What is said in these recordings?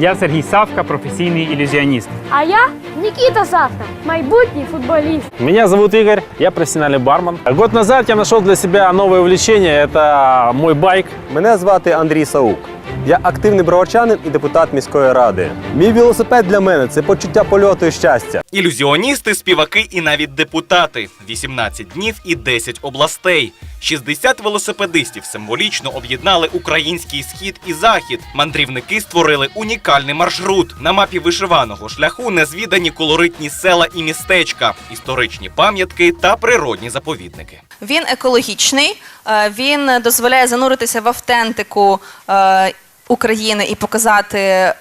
Я Сергій Савка, професійний ілюзіоніст. А я Нікіта Савка, майбутній футболіст. Меня зовут Игорь, я профессиональный бармен. Год назад я нашел для себя новое увлечение, это мой байк. Мене звати Андрій Саук. Я активний броварчанин і депутат міської ради. Мій велосипед для мене це почуття польоту і щастя. Ілюзіоністи, співаки і навіть депутати. 18 днів і 10 областей. 60 велосипедистів символічно об'єднали український схід і захід. Мандрівники створили унікальний маршрут. На мапі вишиваного шляху незвідані колоритні села і містечка, історичні пам'ятки та природні заповідники. Він екологічний, е, він дозволяє зануритися в автентику. України і показати е,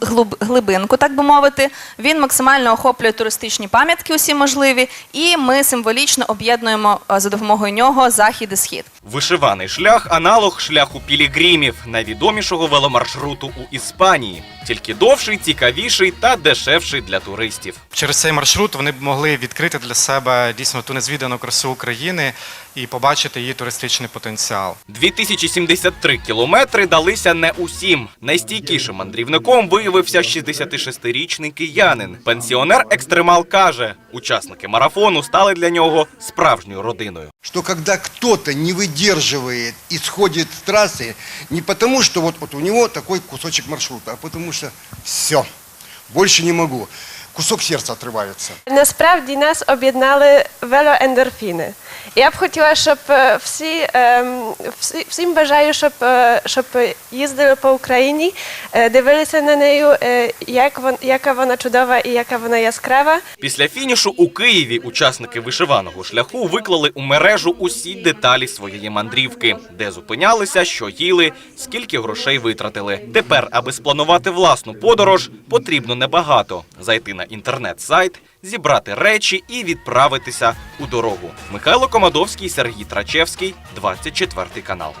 глиб- глибинку, так би мовити. Він максимально охоплює туристичні пам'ятки, усі можливі, і ми символічно об'єднуємо е, за допомогою нього захід і схід. Вишиваний шлях аналог шляху пілігримів, найвідомішого веломаршруту у Іспанії. Тільки довший, цікавіший та дешевший для туристів. Через цей маршрут вони б могли відкрити для себе дійсно ту незвідану красу України і побачити її туристичний потенціал. 2073 кілометри далися не усім. Найстійкішим мандрівником виявився 66-річний киянин. Пенсіонер-екстремал каже, учасники марафону стали для нього справжньою родиною. что когда кто-то не выдерживает и сходит с трассы, не потому что вот, вот у него такой кусочек маршрута, а потому что все, больше не могу. Кусок сердца отрывается. Насправді нас об'єднали велоендорфіни. Я б хотіла, щоб е, всі, ем, всі всім бажаю, щоб, е, щоб їздили по Україні, е, дивилися на неї, як вон, яка вона чудова і яка вона яскрава. Після фінішу у Києві учасники вишиваного шляху виклали у мережу усі деталі своєї мандрівки, де зупинялися, що їли, скільки грошей витратили. Тепер, аби спланувати власну подорож, потрібно небагато зайти на інтернет-сайт, зібрати речі і відправитися у дорогу. Михайло Комадовський, Сергій Трачевський, 24 канал.